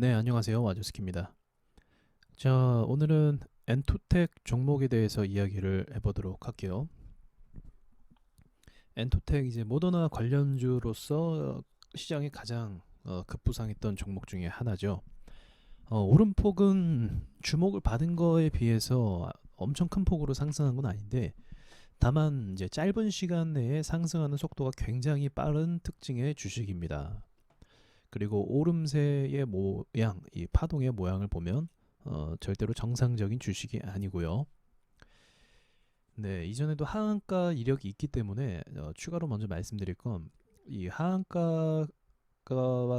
네, 안녕하세요. 와주스키입니다. 자, 오늘은 엔토텍 종목에 대해서 이야기를 해보도록 할게요. 엔토텍 이제 모더나 관련주로서 시장에 가장 어, 급부상했던 종목 중에 하나죠. 어, 오름폭은 주목을 받은 거에 비해서 엄청 큰 폭으로 상승한 건 아닌데 다만 이제 짧은 시간 내에 상승하는 속도가 굉장히 빠른 특징의 주식입니다. 그리고 오름세의 모양, 이 파동의 모양을 보면 어, 절대로 정상적인 주식이 아니고요. 네, 이전에도 하한가 이력이 있기 때문에 어, 추가로 먼저 말씀드릴 건 이 하한가와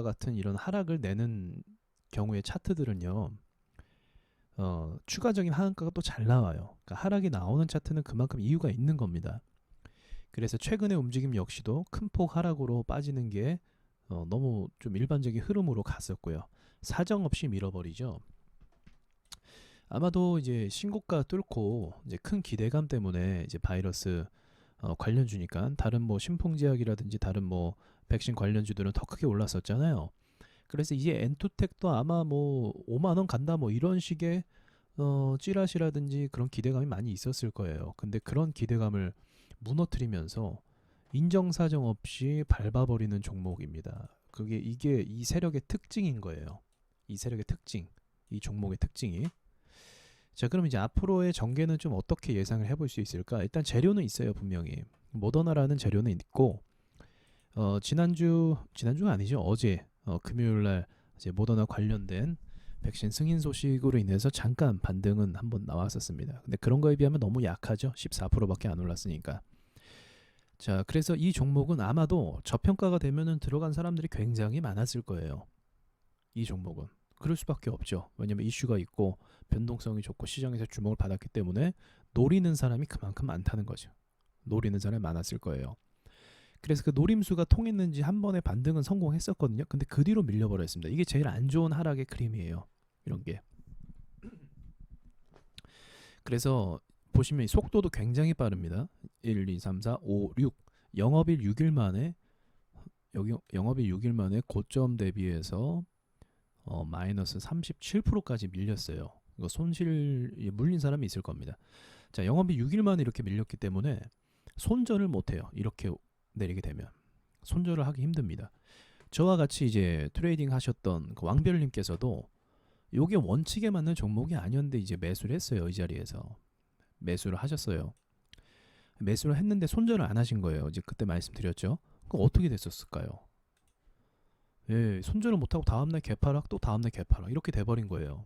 같은 이런 하락을 내는 경우의 차트들은요. 어, 추가적인 하한가가 또 잘 나와요. 그러니까 하락이 나오는 차트는 그만큼 이유가 있는 겁니다. 그래서 최근의 움직임 역시도 큰 폭 하락으로 빠지는 게 어, 너무 좀 일반적인 흐름으로 갔었고요. 사정 없이 밀어버리죠. 아마도 이제 신고가 뚫고 이제 큰 기대감 때문에 이제 바이러스 어, 관련주니까 다른 뭐 신풍제약이라든지 다른 뭐 백신 관련주들은 더 크게 올랐었잖아요. 그래서 이제 엔투텍도 아마 뭐 5만 원 간다 뭐 이런 식의 어, 찌라시라든지 그런 기대감이 많이 있었을 거예요. 근데 그런 기대감을 무너뜨리면서 인정사정 없이 밟아버리는 종목입니다. 그게 이게 이 세력의 특징인 거예요. 이 세력의 특징, 이 종목의 특징이. 자, 그럼 이제 앞으로의 전개는 좀 어떻게 예상을 해볼 수 있을까? 일단 재료는 있어요, 분명히. 모더나라는 재료는 있고, 어, 지난주, 지난주가 아니죠. 어제, 어, 금요일 날 이제 모더나 관련된 백신 승인 소식으로 인해서 잠깐 반등은 한번 나왔었습니다. 근데 그런 거에 비하면 너무 약하죠. 14%밖에 안 올랐으니까. 자, 그래서 이 종목은 아마도 저평가가 되면은 들어간 사람들이 굉장히 많았을 거예요. 이 종목은. 그럴 수밖에 없죠. 왜냐면 이슈가 있고 변동성이 좋고 시장에서 주목을 받았기 때문에 노리는 사람이 그만큼 많다는 거죠. 노리는 사람이 많았을 거예요. 그래서 그 노림수가 통했는지 한 번에 반등은 성공했었거든요. 근데 그 뒤로 밀려버렸습니다. 이게 제일 안 좋은 하락의 그림이에요. 이런 게. 그래서 보시면 속도도 굉장히 빠릅니다. 1, 2, 3, 4, 5, 6 영업일 6일 만에 여기 영업일 6일 만에 고점 대비해서 어, 마이너스 37%까지 밀렸어요. 이거 손실 물린 사람이 있을 겁니다. 자, 영업일 6일 만에 이렇게 밀렸기 때문에 손절을 못 해요. 이렇게 내리게 되면 손절을 하기 힘듭니다. 저와 같이 이제 트레이딩 하셨던 그 왕별님께서도 요게 원칙에 맞는 종목이 아니었는데 이제 매수를 했어요. 이 자리에서. 매수를 하셨어요. 매수를 했는데 손절을 안 하신 거예요. 이제 그때 말씀드렸죠. 그럼 어떻게 됐었을까요? 예, 손절을 못하고 다음날 개파락 또 다음날 개파락 이렇게 돼버린 거예요.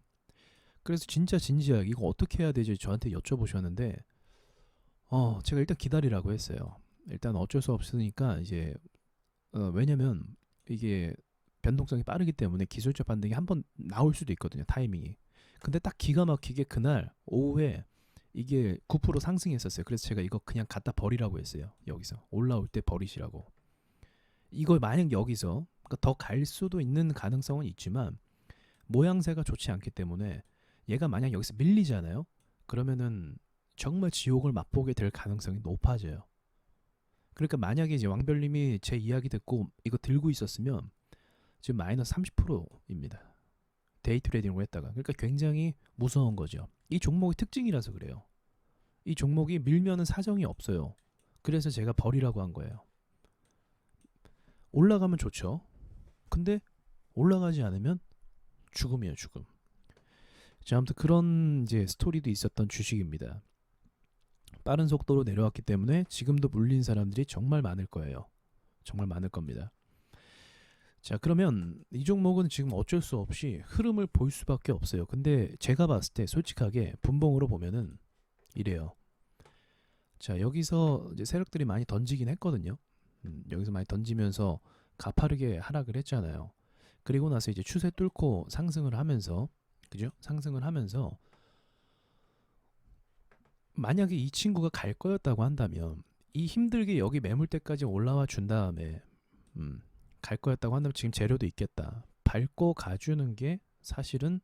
그래서 진짜 진지하게 이거 어떻게 해야 되지 저한테 여쭤보셨는데 어 제가 일단 기다리라고 했어요. 일단 어쩔 수 없으니까 이제 어, 왜냐면 이게 변동성이 빠르기 때문에 기술적 반등이 한 번 나올 수도 있거든요 타이밍이. 근데 딱 기가 막히게 그날 오후에 이게 9% 상승했었어요. 그래서 제가 이거 그냥 갖다 버리라고 했어요. 여기서 올라올 때 버리시라고. 이걸 만약 여기서 그러니까 더 갈 수도 있는 가능성은 있지만 모양새가 좋지 않기 때문에 얘가 만약 여기서 밀리잖아요. 그러면은 정말 지옥을 맛보게 될 가능성이 높아져요. 그러니까 만약에 이제 왕별님이 제 이야기 듣고 이거 들고 있었으면 지금 마이너스 30%입니다. 데이 트레이딩을 했다가 그러니까 굉장히 무서운 거죠. 이 종목의 특징이라서 그래요. 이 종목이 밀면은 사정이 없어요. 그래서 제가 버리라고 한 거예요. 올라가면 좋죠. 근데 올라가지 않으면 죽음이에요, 죽음. 자, 아무튼 그런 이제 스토리도 있었던 주식입니다. 빠른 속도로 내려왔기 때문에 지금도 물린 사람들이 정말 많을 거예요. 정말 많을 겁니다. 자, 그러면 이 종목은 지금 어쩔 수 없이 흐름을 볼 수밖에 없어요. 근데 제가 봤을 때 솔직하게 분봉으로 보면은 이래요. 자, 여기서 이제 세력들이 많이 던지긴 했거든요. 음, 여기서 많이 던지면서 가파르게 하락을 했잖아요. 그리고 나서 이제 추세 뚫고 상승을 하면서 그죠? 상승을 하면서 만약에 이 친구가 갈 거였다고 한다면 이 힘들게 여기 매물대까지 올라와 준 다음에 음, 갈 거였다고 한다면 지금 재료도 있겠다. 밟고 가주는 게 사실은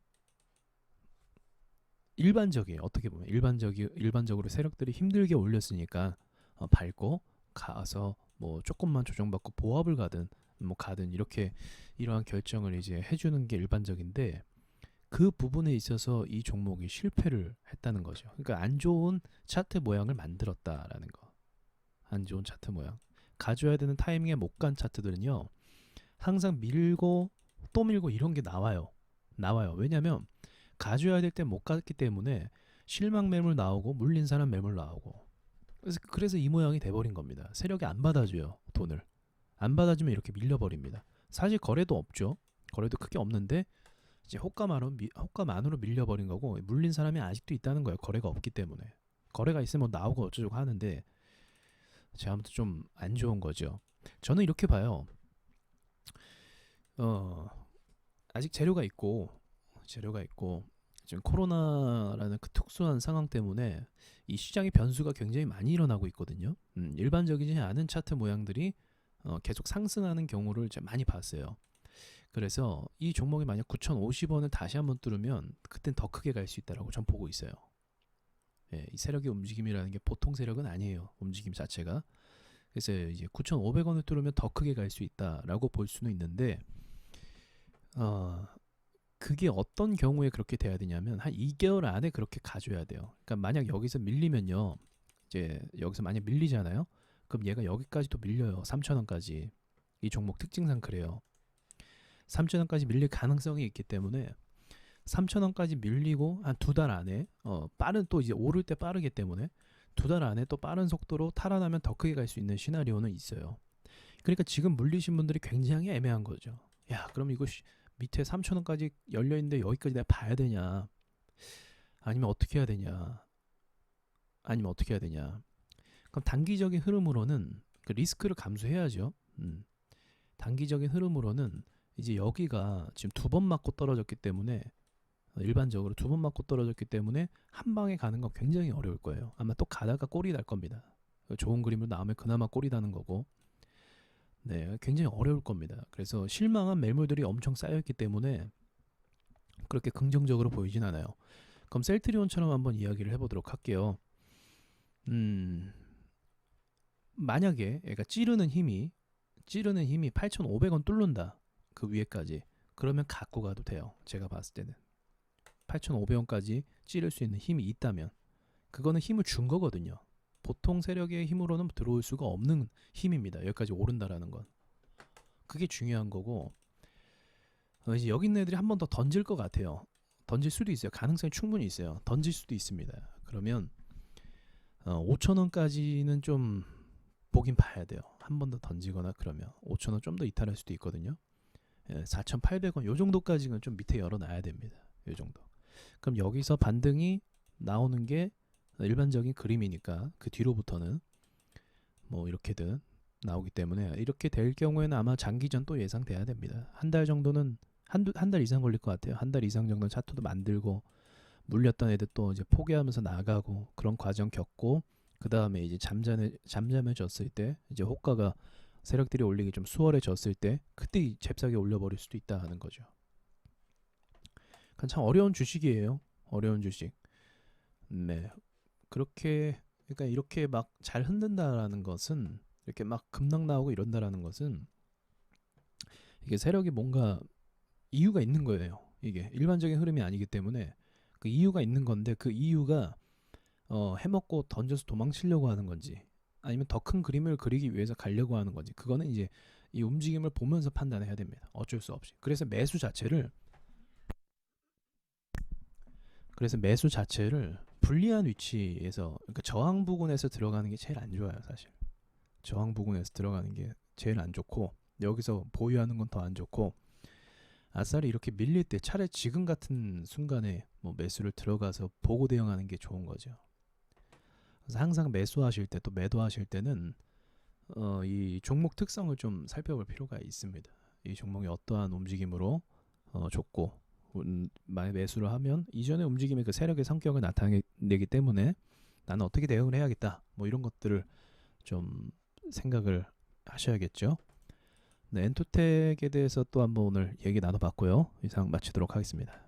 일반적이에요. 어떻게 보면 일반적이 일반적으로 세력들이 힘들게 올렸으니까 어, 밟고 가서 뭐 조금만 조정받고 보합을 가든 뭐 가든 이렇게 이러한 결정을 이제 해주는 게 일반적인데 그 부분에 있어서 이 종목이 실패를 했다는 거죠. 그러니까 안 좋은 차트 모양을 만들었다라는 거. 안 좋은 차트 모양. 가져야 되는 타이밍에 못 간 차트들은요. 항상 밀고 또 밀고 이런 게 나와요. 나와요. 왜냐면 가져야 될 때 못 갔기 때문에 실망 매물 나오고 물린 사람 매물 나오고 그래서, 그래서 이 모양이 돼버린 겁니다. 세력이 안 받아줘요 돈을 안 받아주면 이렇게 밀려버립니다. 사실 거래도 없죠. 거래도 크게 없는데 이제 호가만으로 미, 호가만으로 밀려버린 거고 물린 사람이 아직도 있다는 거예요. 거래가 없기 때문에 거래가 있으면 나오고 어쩌고 하는데 제가 아무튼 좀 안 좋은 거죠. 저는 이렇게 봐요. 어 아직 재료가 있고 재료가 있고 지금 코로나라는 그 특수한 상황 때문에 이 시장의 변수가 굉장히 많이 일어나고 있거든요. 음, 일반적이지 않은 차트 모양들이 어, 계속 상승하는 경우를 제가 많이 봤어요. 그래서 이 종목이 만약 9,050원을 다시 한번 뚫으면 그땐 더 크게 갈 수 있다라고 전 보고 있어요. 예, 이 세력의 움직임이라는 게 보통 세력은 아니에요. 움직임 자체가. 그래서 이제 9,500원을 뚫으면 더 크게 갈 수 있다라고 볼 수는 있는데 어, 그게 어떤 경우에 그렇게 돼야 되냐면 한 2개월 안에 그렇게 가져야 돼요. 그러니까 만약 여기서 밀리면요. 이제 여기서 만약 밀리잖아요. 그럼 얘가 여기까지도 밀려요. 3,000원까지. 이 종목 특징상 그래요. 3,000원까지 밀릴 가능성이 있기 때문에 3,000원까지 밀리고 한 두 달 안에 어 빠른 또 이제 오를 때 빠르기 때문에 두 달 안에 또 빠른 속도로 탈환하면 더 크게 갈 수 있는 시나리오는 있어요. 그러니까 지금 물리신 분들이 굉장히 애매한 거죠. 야, 그럼 이거 밑에 3,000원까지 열려 있는데 여기까지 내가 봐야 되냐? 아니면 어떻게 해야 되냐? 아니면 어떻게 해야 되냐? 그럼 단기적인 흐름으로는 그 리스크를 감수해야죠. 음. 단기적인 흐름으로는 이제 여기가 지금 두 번 맞고 떨어졌기 때문에 일반적으로 두 번 맞고 떨어졌기 때문에 한 방에 가는 건 굉장히 어려울 거예요. 아마 또 가다가 꼴이 날 겁니다. 좋은 그림으로 나오면 그나마 꼴이 나는 거고. 네, 굉장히 어려울 겁니다. 그래서 실망한 매물들이 엄청 쌓여있기 때문에 그렇게 긍정적으로 보이진 않아요. 그럼 셀트리온처럼 한번 이야기를 해보도록 할게요. 음, 만약에 얘가 찌르는 힘이 찌르는 힘이 8,500원 뚫는다. 그 위에까지. 그러면 갖고 가도 돼요. 제가 봤을 때는. 8,500원까지 찌를 수 있는 힘이 있다면 그거는 힘을 준 거거든요. 보통 세력의 힘으로는 들어올 수가 없는 힘입니다. 여기까지 오른다라는 건. 그게 중요한 거고 어, 이제 여기 있는 애들이 한 번 더 던질 것 같아요. 던질 수도 있어요. 가능성이 충분히 있어요. 던질 수도 있습니다. 그러면 어, 5천 원까지는 좀 보긴 봐야 돼요. 한 번 더 던지거나 그러면 5천 원 좀 더 이탈할 수도 있거든요. 예, 4,800원 요 정도까지는 좀 밑에 열어놔야 됩니다. 요 정도. 그럼 여기서 반등이 나오는 게 일반적인 그림이니까 그 뒤로부터는 뭐 이렇게든 나오기 때문에 이렇게 될 경우에는 아마 장기전 또 예상돼야 됩니다. 한 달 정도는 한한 달 이상 걸릴 것 같아요. 한 달 이상 정도 차트도 만들고 물렸던 애들 또 이제 포기하면서 나가고 그런 과정 겪고 그 다음에 이제 잠잠해 잠잠해졌을 때 이제 호가가 세력들이 올리기 좀 수월해졌을 때 그때 잽싸게 올려버릴 수도 있다 하는 거죠. 참 어려운 주식이에요. 어려운 주식. 네. 그렇게 그러니까 이렇게 막 잘 흔든다라는 것은 이렇게 막 급락 나오고 이런다라는 것은 이게 세력이 뭔가 이유가 있는 거예요. 이게 일반적인 흐름이 아니기 때문에 그 이유가 있는 건데 그 이유가 어, 해먹고 던져서 도망치려고 하는 건지 아니면 더 큰 그림을 그리기 위해서 가려고 하는 건지 그거는 이제 이 움직임을 보면서 판단해야 됩니다. 어쩔 수 없이. 그래서 매수 자체를 그래서 매수 자체를 불리한 위치에서 그러니까 저항 부근에서 들어가는 게 제일 안 좋아요, 사실. 저항 부근에서 들어가는 게 제일 안 좋고 여기서 보유하는 건 더 안 좋고 아싸리 이렇게 밀릴 때 차라리 지금 같은 순간에 뭐 매수를 들어가서 보고 대응하는 게 좋은 거죠. 그래서 항상 매수하실 때 또 매도하실 때는 어, 이 종목 특성을 좀 살펴볼 필요가 있습니다. 이 종목이 어떠한 움직임으로 어, 좋고 매수를 하면 이전의 움직임의 그 세력의 성격을 나타내기 때문에 나는 어떻게 대응을 해야겠다. 뭐 이런 것들을 좀 생각을 하셔야겠죠. 네, 엔투텍에 대해서 또 한번 오늘 얘기 나눠봤고요. 이상 마치도록 하겠습니다.